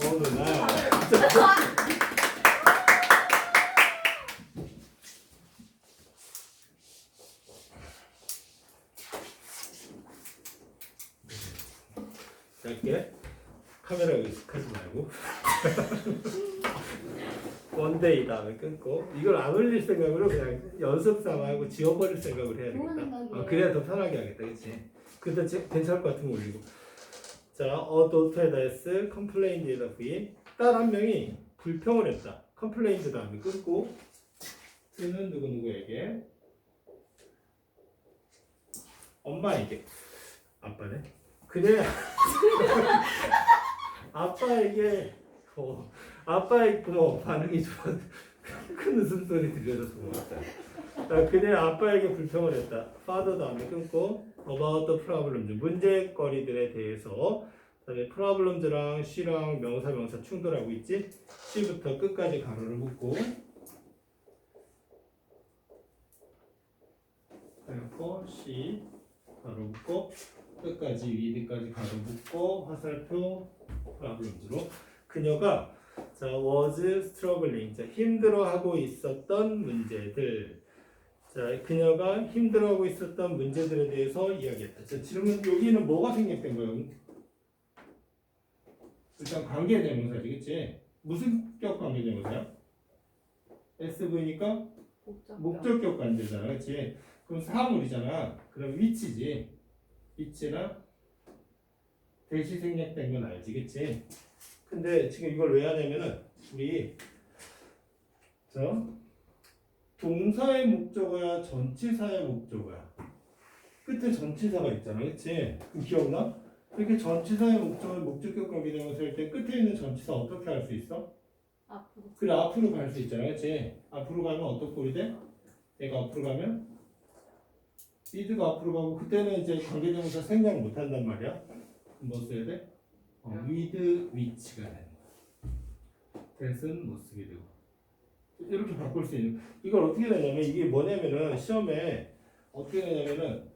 어느 날 짧게 카메라 의식하지 말고 다음에 끊고 이걸 안 올릴 생각으로 그냥 연습 삼아 하고 지워버릴 생각으로 해야 되겠다. 어, 그래야 더 편하게 하겠다 그치? 근데 제- 괜찮을 것 같으면 올리고. 자 daughter has complained of it 딸한 명이 불평을 했다. complained 다음에 끊고 그는 누구 누구에게? 엄마에게. 아빠네? 그래 아빠에게 어, 아빠의 뭐 반응이 좋아 큰 웃음소리 들려줘서 고맙다 아, 그네 아빠에게 불평을 했다. Father 다음에 끊고 about the problems 문제거리들에 대해서 그다음에 problems랑 she랑 명사 명사 충돌하고 있지? she부터 끝까지 가로를 묶고. 그리고 she 가로 묶고 끝까지 위드까지 가로 묶고 화살표 프라블럼즈로. 그녀가 자 was struggling 자 힘들어하고 있었던 문제들 자 그녀가 힘들어하고 있었던 문제들에 대해서 이야기했다 자 질문 여기는 뭐가 생략된 거예요? 일단 관계대명사지 그치? 무슨 격 관계대명사야? SV니까 목적. 목적격 관계잖아 그치? 그럼 사물이잖아 그럼 위치지 위치랑 대시 생략된 건 알지 그치? 근데 지금 이걸 왜 하냐면은 우리 저 동사의 목적어야 전치사의 목적어야 끝에 전치사가 있잖아 그치? 그럼 기억나? 이렇게 전치사의 목적어 목적격 관계대명사 할때 끝에 있는 전치사 어떻게 할 수 있어? 앞으로. 그래 앞으로 갈 수 있잖아 그치? 앞으로 가면 어떤 꼴이 돼? 얘가 앞으로 가면 리드가 앞으로 가고 그때는 이제 관계대명사 생략 못 한단 말이야. 뭐 써야 돼? 어, with which가 되는 that은 못 쓰게 되고 이렇게 바꿀 수 있는 이걸 어떻게 되냐면 이게 뭐냐면은 시험에 어떻게 되냐면은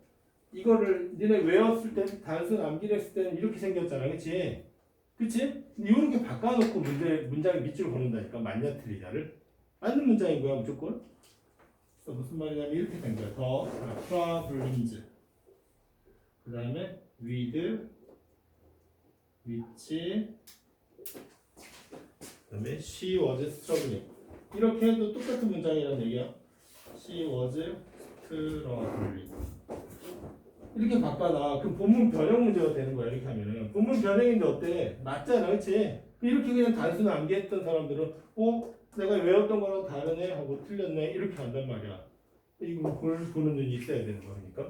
이거를 니네 외웠을 때 단순 암기를 했을 때는 이렇게 생겼잖아 그치? 그치? 이렇게 바꿔놓고 문제, 문장 밑줄 보는다니까 맞냐 틀리냐를 맞는 문장인 거야 무조건 무슨 말이냐면 이렇게 된 거야. 더 problems. 그 다음에 with, which, 그 다음에 she was struggling. 이렇게 해도 똑같은 문장이라는 얘기야. She was struggling. 이렇게 바꿔놔. 그럼 본문 변형 문제가 되는 거야. 이렇게 하면은. 본문 변형인데 어때? 맞잖아. 그치? 이렇게 그냥 단순 암기했던 사람들은 어? 내가 외웠던 거랑 다르네 하고 틀렸네 이렇게 한단 말이야. 이거 볼, 보는 눈이 있어야 되는 거니까.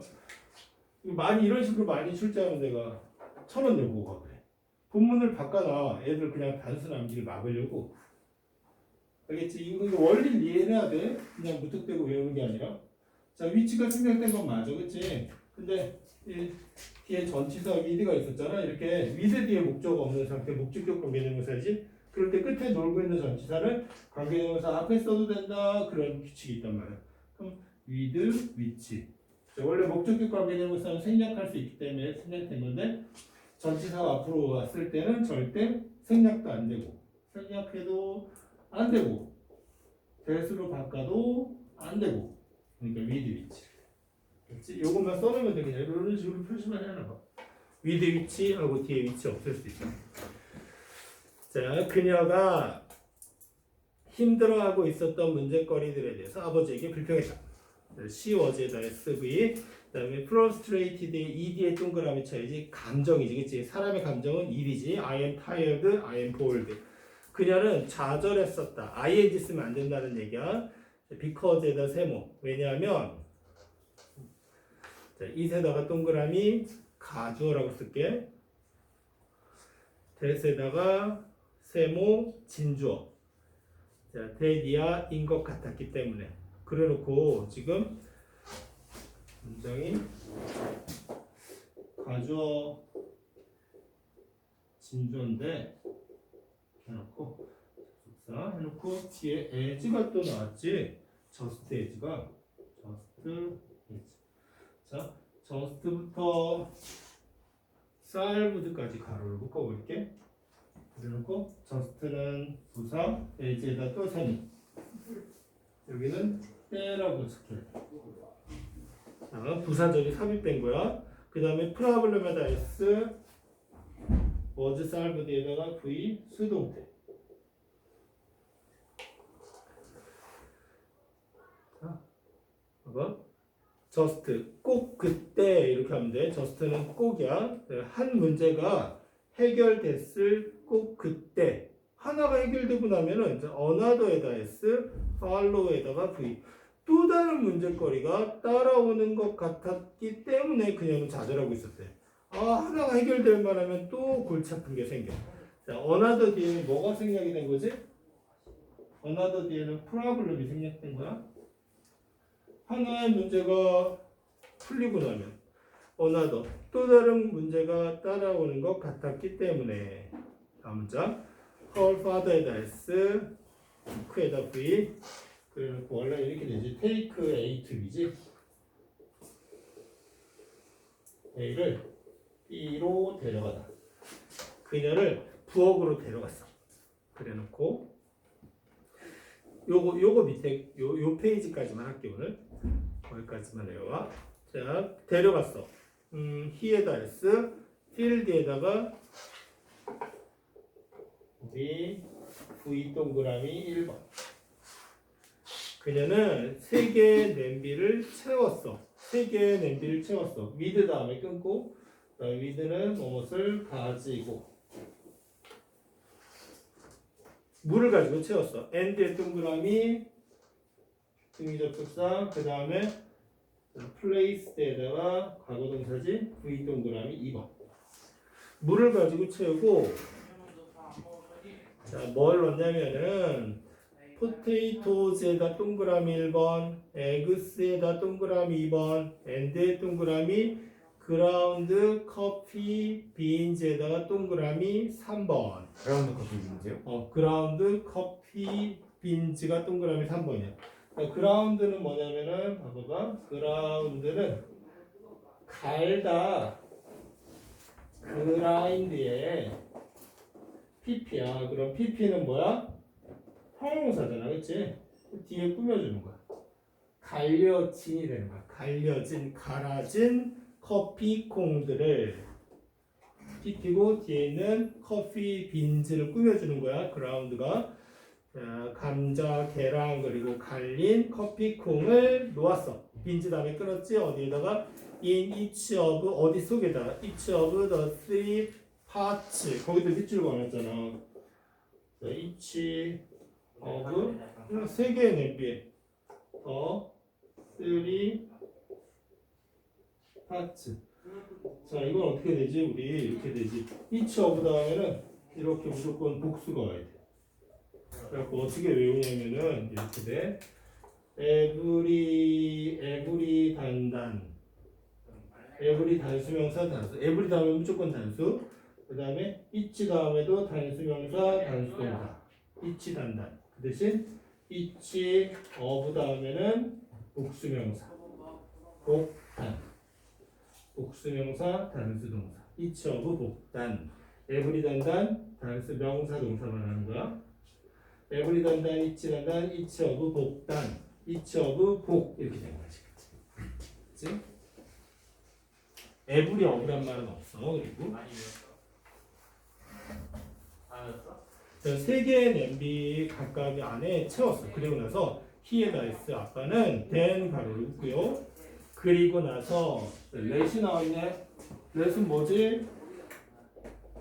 많이 이런 식으로 많이 출제하는 데가 천원 내고 가 그래. 본문을 바꿔놔. 애들 그냥 단순 암기를 막으려고. 알겠지? 이거 원리를 이해해야 돼. 그냥 무턱대고 외우는 게 아니라. 자 위치가 생략된 건 맞아, 그렇지? 근데 이 뒤에 전치사 위드가 있었잖아. 이렇게 위드 뒤에 목적 없는 상태, 목적격 관계대명사지. 그럴 때 끝에 놀고 있는 전치사를 관계대명사 앞에 써도 된다. 그런 규칙이 있단 말이야. 그럼 with, which. 자, 원래 목적격 관계대명사는 생략할 수 있기 때문에 생략된 건데 전치사가 앞으로 왔을 때는 절대 생략도 안 되고 생략해도 안 되고 대수로 바꿔도 안 되고 그러니까 with, which. 그렇지? 요것만 써놓으면 돼 그냥 이런 식으로 표시만 해놔 봐. with, which 하고 뒤에 which 없앨 수 있어. 자, 그녀가 힘들어하고 있었던 문제거리들에 대해서 아버지에게 불평했다. she was에다 SV 그다음에 frustrated에 ed에 동그라미 쳐야지 감정이지 그치? 사람의 감정은 일이지. I am tired, I am bored 그녀는 좌절했었다. Ing 쓰면 안 된다는 얘기야. because에다 세모. 왜냐하면 자, 이세다가 동그라미 가주어라고 쓸게. 대세다가 세모 진주어. 자, 대디아인 것 같았기 때문에. 그래놓고 지금 문장이 가주어 진주어인데 해놓고 접속사 해놓고 뒤에 에즈가 또 나왔지 저스트 에즈가 저스트 에즈. 자, 저스트부터 살브드까지 가로를 묶어볼게. 그래놓고 저스트는 부사, 에즈에다 또 세미. 여기는 때라고 스킬. 자, 부사절이 삽입된 거야. 그 다음에 프라블럼에다 S, 워즈 살브드에다가 V, 수동태. 자, 봐봐. 저스트, 꼭 그때 이렇게 하면 돼. 저스트는 꼭이야. 네, 한 문제가 해결됐을 꼭 그때. 하나가 해결되고 나면은 이제 어나더에다 S, 팔로우에다가 V. 또 다른 문제거리가 따라오는 것 같았기 때문에 그녀는 좌절하고 있었대. 아 하나가 해결될 만하면 또 골치 아픈 게 생겨. 자, 어나더 뒤에 뭐가 생략이 된 거지? 어나더 뒤에는 프라블럼이 생략된 거야. 하나의 문제가 풀리고 나면 어나더 또 다른 문제가 따라오는 것 같았기 때문에 다음 문장 her father에다 S, 크에다 V 그리고 원래 이렇게 되지. Take A to B지? A를 B로 데려가다. 그녀를 부엌으로 데려갔어. 그래놓고 요거 요거 밑에 요, 요 페이지까지만 할게 오늘. 거기까지만 외워와. 자 데려갔어. 음 he에다 S field에다가 우리 V 동그라미 1번 그녀는 세 개의 냄비를 채웠어. 세 개의 냄비를 채웠어. 위드 다음에 끊고 어, 위드는 무엇을 가지고 물을 가지고 채웠어. 엔드의 동그라미 등위접속사 그 다음에 플레이스에다가 과거동사지 V 동그라미 2번 물을 가지고 채우고 자, 뭘 넣냐면은 포테이토즈에다 동그라미 1번, 에그스에다 동그라미 2번, 엔드에 동그라미, 그라운드, 커피, 빈즈에다가 동그라미 3번. 그라운드 커피 문제요? 어, 그라운드, 커피, 빈즈가 동그라미 3번이야. 그라운드는 뭐냐면은, 봐봐봐. 그라운드는 갈다, 그라인드에 PP야. 그럼 PP는 뭐야? 형용사잖아, 그치? 뒤에 꾸며주는 거야. 갈려진이 되는 거야. 갈려진, 갈아진 커피 콩들을 PP고 뒤에 있는 커피 빈즈를 꾸며주는 거야. 그라운드가. 자, 감자, 계란 그리고 갈린 커피 콩을 놓았어. 빈즈 다음에 끊었지? 어디에다가? in each of 어디 속에다? each of the three parts 거기도 밑줄 그어놨잖아. 자, each of 세 개의 냄비에 더 쓰리 파츠. 자 이건 어떻게 되지? 우리 이렇게 되지. each of 다음에는 이렇게 무조건 복수가 와야 돼 그래갖고 어떻게 외우냐면은 이렇게 돼. every every 단단. every 단수명사 단수. every 다음에 무조건 단수. 그 다음에 each 다음에도 단수명사 단수동사. each 단단. 그 대신 each of 다음에는 복수명사. 복단. 복수명사 단수동사. each of 복단. every 단단 단수 명사 동사만 하는 거야. every 단단 each 단단 each of 복단. each of 복. 이렇게 되는 거지 그치? every of란 말은 없어 그리고. 배웠어. 안 배웠어? 자, 세 개의 냄비 각각 안에 채웠어. 그리고 나서 히에다 S 아빠는 된 가로를 묶고요. 그리고 나서 렛이 나왔네. 렛은 뭐지?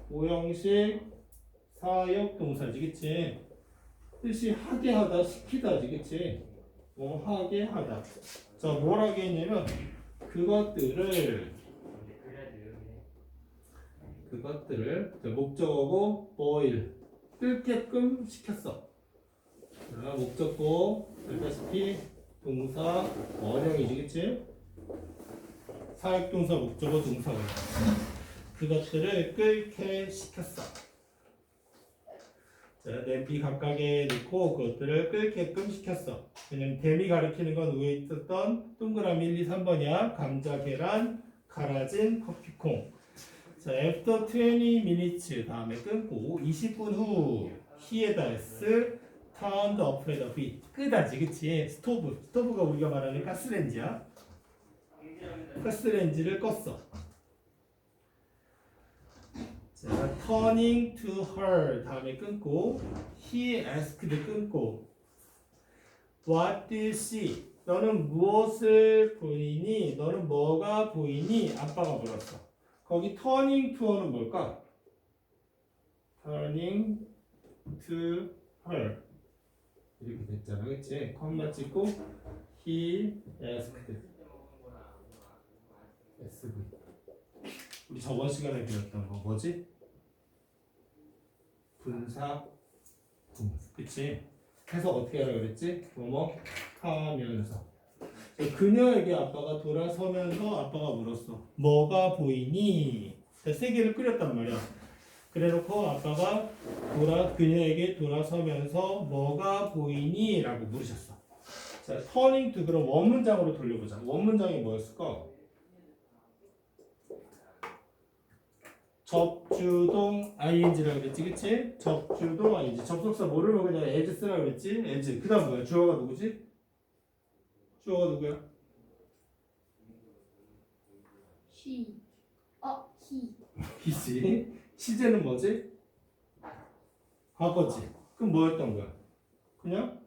오형식 사역 동사지, 그치? 뜻이 하게 하다, 시키다지, 그치? 뭐 하게 하다. 자, 뭘 하게 했냐면 그것들을. 그것들을 자, 목적어고 boil 끓게끔 시켰어. 자, 목적고 알다시피 동사 원형이지 그치? 사역동사 목적어 동사 그것들을 끓게 시켰어. 자, 냄비 각각에 넣고 그것들을 끓게끔 시켰어. 왜냐면 댐이 가리키는 건 위에 있었던 동그라미 1, 2, 3번이야. 감자, 계란, 갈아진 커피콩. 자, after 20 minutes 다음에 끊고 20분 후 he에다 s turned off the heat 끄다지 그치? 스토브 스토브가 우리가 말하는 가스렌지야. 가스렌지를 껐어. 자, turning to her 다음에 끊고 he asked 끊고 what do you see? 너는 무엇을 보이니? 너는 뭐가 보이니? 아빠가 물었어. 거기 turning to는 뭘까? turning to her 이렇게 됐잖아, 그치? 컴마 찍고 he asked SV 우리 저번 시간에 배웠던 거 뭐지? 분사 분 그치? 해석 어떻게 하라 그랬지? 뭐뭐 하면서 그녀에게 아빠가 돌아서면서 아빠가 물었어 뭐가 보이니? 자, 세 개를 끓였단 말이야 그래놓고 아빠가 돌아 그녀에게 돌아서면서 뭐가 보이니? 라고 물으셨어 자, 터닝 투 그럼 원문장으로 돌려보자 원문장이 뭐였을까? 접주동 ing라고 그랬지 그치? 접주동 ing 접속사 모르면 그냥 as 쓰라고 그랬지 as 그 다음 뭐야 주어가 누구지? 주어가 누구야? she. 어, he. 이지 시제는 뭐지? 과거지 그럼 뭐였던 거야? 그냥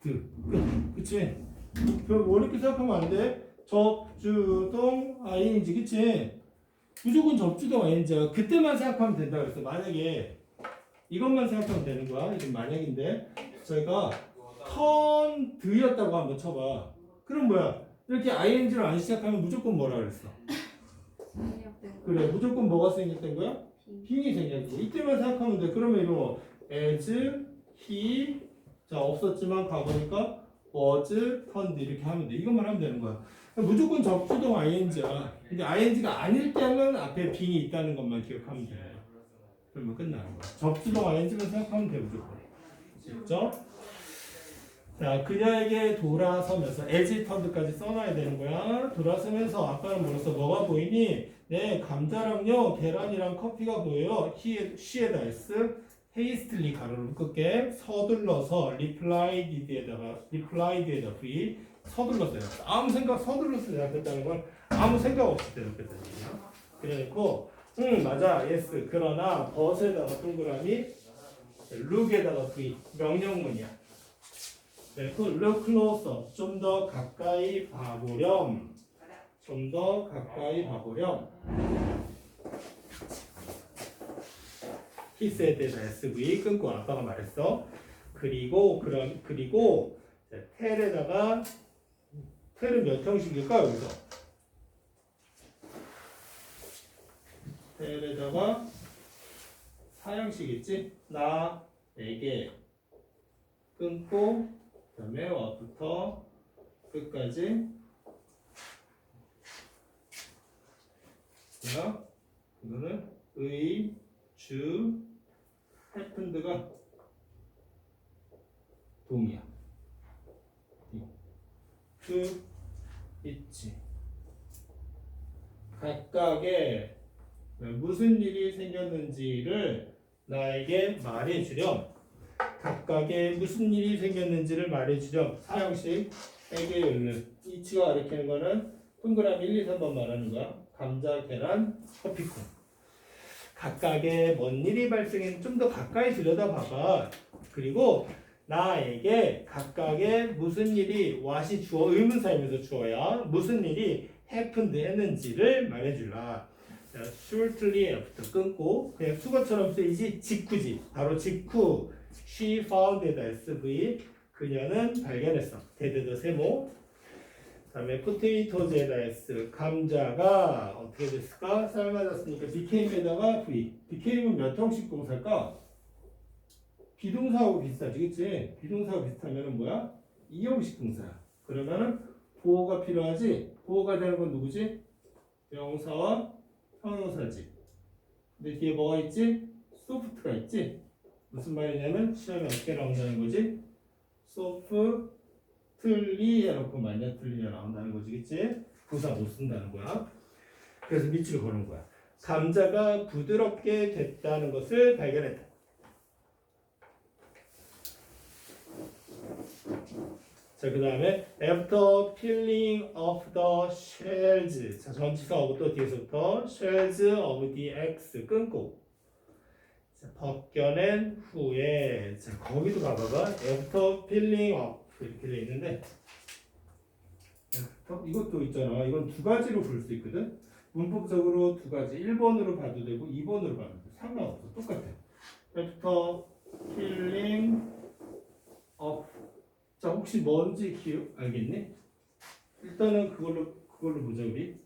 끝 그치? 그 어렵게 생각하면 안 돼 접주동 ing 그치? 무조건 접주동 ing야 그때만 생각하면 된다 그랬어 만약에 이것만 생각하면 되는 거야 이건 만약인데 저희가 턴드였다고 한번 쳐봐. 그럼 뭐야? 이렇게 ing를 안 시작하면 무조건 뭐라 그랬어. 그래 무조건 뭐가 생겼던 거야? 빈. 빙이 생겼지. 이때만 생각하면 돼. 그러면 이거 뭐 as, he 자 없었지만 과거니까 was, turned 이렇게 하면 돼. 이것만 하면 되는 거야. 무조건 접수동 ing야. 근데 ing가 아닐 때는 앞에 빙이 있다는 것만 기억하면 거야. 그러면 끝나는 거야. 접수동 ing만 생각하면 돼 무조건. 됐죠? 자 그녀에게 돌아서면서 turned까지 써놔야 되는 거야 돌아서면서 아빠는 물었어 뭐가 보이니? 네, 감자랑요, 계란이랑 커피가 보여요. he, she에다 s, hastily 가로를 묶을게. 서둘러서 replied에다가 replied에다 v 서둘러서 대답. 아무 생각 서둘러서 대답했다는 건 아무 생각 없이 대답했다는 얘기야. 그래놓고 응 맞아 yes 그러나 but에다가 동그라미 look에다가 v 명령문이야. 그래서 look closer 좀더 가까이 봐보렴. 좀 더 가까이 봐보렴. 히세드에서 SV 끊고 아빠가 말했어. 그리고 그런 그리고 텔에다가 텔은 몇 형식일까 여기서? 텔에다가 사형식 있지? 나, 내게 끊고 그 다음에 와부터 끝까지 자, 이거는 의, 주, happened가 동이야. 그 있지. 각각의 무슨 일이 생겼는지를 나에게 말해주렴. 각각의 무슨 일이 생겼는지를 말해주렴. 사형식 에게 열는 이치가 가리키는 거는 동그라미 1, 2, 3번 말하는 거야. 감자, 계란, 커피콩. 각각의 뭔 일이 발생했는지 좀 더 가까이 들여다봐봐. 그리고 나에게 각각의 무슨 일이 what이 주어 의문사이면서 주어야 무슨 일이 happened 했는지를 말해줄라. 자, shortly after 끊고 그냥 수거처럼 쓰이지 직후지. 바로 직후. She founded SV. 그녀는 발견했어. 데드더 세모. 다음에 포테이토즈에다 S 감자가 어떻게 됐을까? 삶아졌으니까 became에다가 V became은 몇 형식 동사일까? 비동사하고 비슷하지 그치? 비동사하고 비슷하면은 뭐야? 이 형식 동사야 그러면은 보호가 필요하지? 보호가 되는 건 누구지? 명사와 형용사지 근데 뒤에 뭐가 있지? 소프트가 있지? 무슨 말이냐면 시험에 어떻게 나온다는 거지? 소프트리 해놓고 만약 틀리냐 나온다는 거지, 그치? 부사 못 쓴다는 거야. 그래서 밑줄 거는 거야. 감자가 부드럽게 됐다는 것을 발견했다. 자, 그 다음에 after peeling off the shells. 자, 전치사 of부터 뒤에서부터 shells of the eggs 끊고. 자, 벗겨낸 후에. 자, 거기도 가봐봐. after peeling off 이렇게 돼 있는데. 이것도 있잖아. 이건 두 가지로 볼 수 있거든. 문법적으로 두 가지. 1번으로 봐도 되고 2번으로 봐도 돼. 상관없어. 똑같아. after peeling off 자 혹시 뭔지 기억 알겠니? 일단은 그걸로 그걸로 보자 우리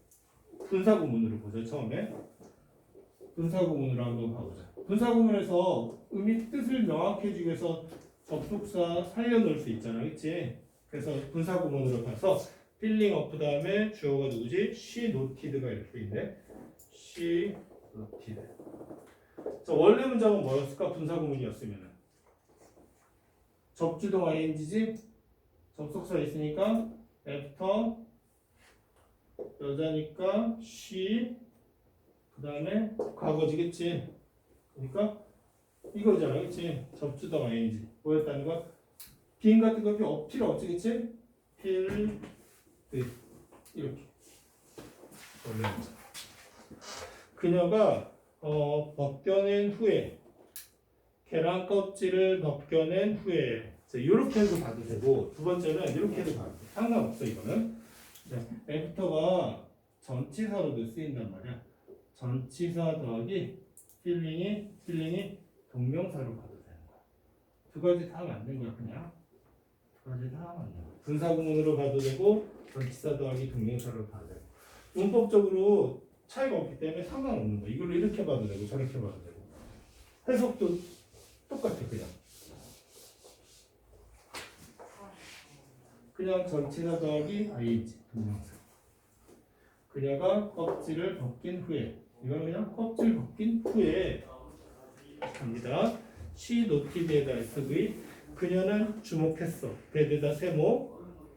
분사 구문으로 보자 처음에 분사구문으로 한번 봐보자 분사구문에서 의미 뜻을 명확해지기 위해서 접속사 살려놓을 수 있잖아 그치? 그래서 분사구문으로 봐서 필링 어프 다음에 주어가 누구지? she noted가 이렇게 있네 she noted 자 원래 문장은 뭐였을까? 분사구문이었으면은 접주동 ing지 접속사 있으니까 after 여자니까 she 그 다음에 과거지겠지. 그러니까 이거잖아 그치? 접주동 ing 뭐였다는 거? 비행 같은 거 필요 없지겠지? 필 네. 이렇게. 그녀가 어, 벗겨낸 후에 계란 껍질을 벗겨낸 후에 자, 이렇게 해도 봐도 되고 두 번째는 이렇게 해도 봐도 돼. 상관없어 이거는. 자, 애프터가 전치사로도 쓰인단 말이야 전치사 더하기 필링이 필링이 동명사로 봐도 되는 거야. 두 가지 다 맞는 거야 그냥. 두 가지 다 맞는 거야. 분사구문으로 봐도 되고 전치사 더하기 동명사로 봐도 되고. 문법적으로 차이가 없기 때문에 상관없는 거야. 이걸로 이렇게 봐도 되고 저렇게 봐도 되고. 해석도 똑같아 그냥. 그냥 전치사 더하기 ing 동명사. 그녀가 껍질을 벗긴 후에 이건 그냥 껍질 벗긴 후에 갑니다. she noted에다 sv 그녀는 주목했어. 대대다 세모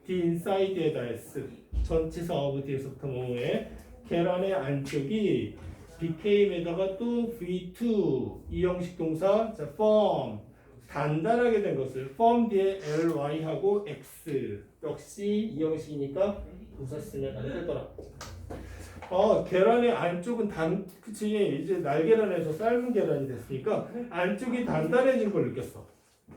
the inside에다 s 전치사 of 뒤에서부터 뭐에 계란의 안쪽이 became에다가 또 v2 이 형식 동사. 자 firm 단단하게 된 것을 firm 뒤에 ly 하고 x. 역시 이 형식이니까 부사 쓰면 안 되더라. 어 계란의 안쪽은 단 그치 이제 날계란에서 삶은 계란이 됐으니까 안쪽이 단단해진 걸 느꼈어.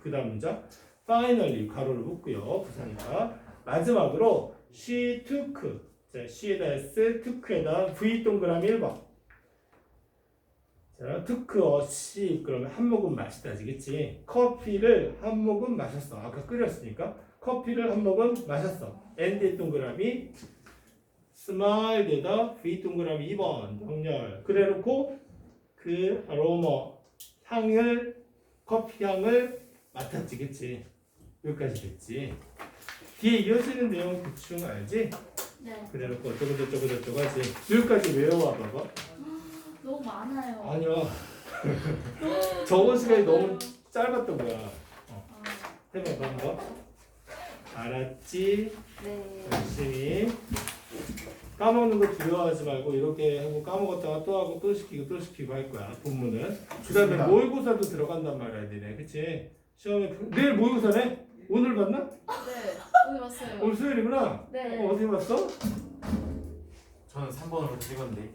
그 다음 문장 finally 가로를 묶고요 부사니까 마지막으로 she took 자 she에다 s took에다 v 동그라미 1번 자, 토크 어시 그러면 한 모금 마시다지 그치? 커피를 한 모금 마셨어. 아까 끓였으니까 커피를 한 모금 마셨어. 엔드 동그라미 스마일에다 V 동그라미 2번 정렬 그래놓고 그 아로마 향을 커피 향을 맡았지 그치? 여기까지 됐지. 뒤에 이어지는 내용 대충 알지? 네. 그래놓고 어쩌고 저쩌고 저쩌고 하지. 여기까지 외워와 봐봐. 너무 많아요. 아니야. 적은 시간이 너무 짧았던 거야. 아, 해봐, 한번. 알았지? 네. 열심히. 까먹는 거 두려워하지 말고 이렇게 하고 까먹었다가 또 하고 또 시키고 또 시키고 할 거야. 본문은. 그 다음에 좋습니다. 모의고사도 들어간단 말이야, 니네. 그치? 시험에 그- 내일 모의고사네? 오늘 봤나? 네. 오늘 왔어요. 오늘 수요일이구나. 네. 어, 어디 봤어? 저는 3번으로 찍었는데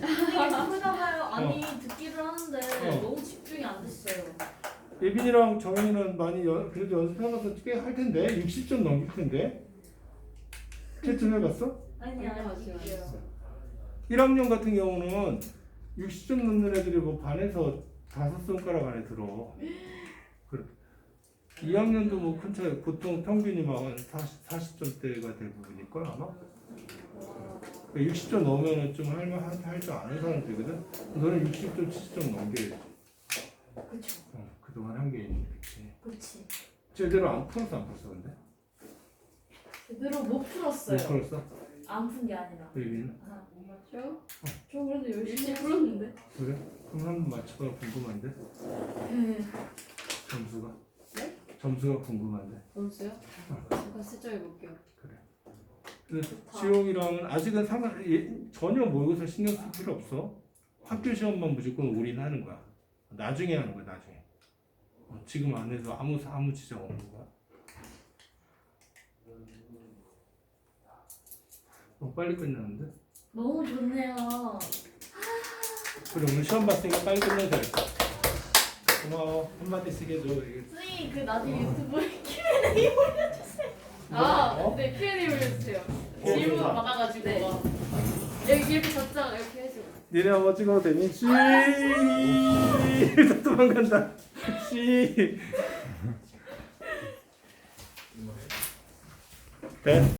그러다가요. 아니 듣기를 하는데 어. 너무 집중이 안 됐어요. 예빈이랑 정현이는 많이 연, 그래도 연습해가서 꽤 할 텐데 60점 넘길 텐데 채점 해 봤어? 아니 아니 아니요. 1학년 같은 경우는 60점 넘는 애들이 뭐 반에서 다섯 손가락 안에 들어. 그래. 2학년도 뭐 큰 차이, 보통 평균이 막 한 40, 40점대가 대부분일 걸 아마. 60점 넘으면은 좀 할만 할줄 아는 사람들거든. 너는 60점, 70점 넘겨야지. 그렇죠. 어, 그동안 한 게 있는데. 그치. 그렇지. 제대로 안 풀었어, 안 풀었어, 근데? 제대로 못 풀었어요. 못 풀었어? 안 푼 게 아니라. 여기는 아, 저요? 저 그래도 열심히 풀었는데. 그래? 그럼 한번 맞춰봐 궁금한데 네. 점수가 네? 점수가 궁금한데 점수요? 잠깐 슬쩍 해볼게요. 근데 지용이랑은 아직은 상관 예, 전혀 모의고사 신경 쓸 필요 없어 학교 시험만 무조건 올인하는 거야 나중에 하는 거야 나중에 어, 지금 안 해도 아무 아무 지장 없는 거야 어, 빨리 끝나는데 너무 좋네요. 그래 오늘 시험 봤으니까 빨리 끝내야 돼 고마워 한마디씩 해줘 이게 선생님 그 나중에 유튜브에 아, 어? 네 Q&A 올려주세요. 어, 질문 좋다. 받아가지고 네. 막 여기 이렇게 졌잖아 이렇게 해주고. 니네 한번 찍어도 되니? 씨 도망간다 씨 네.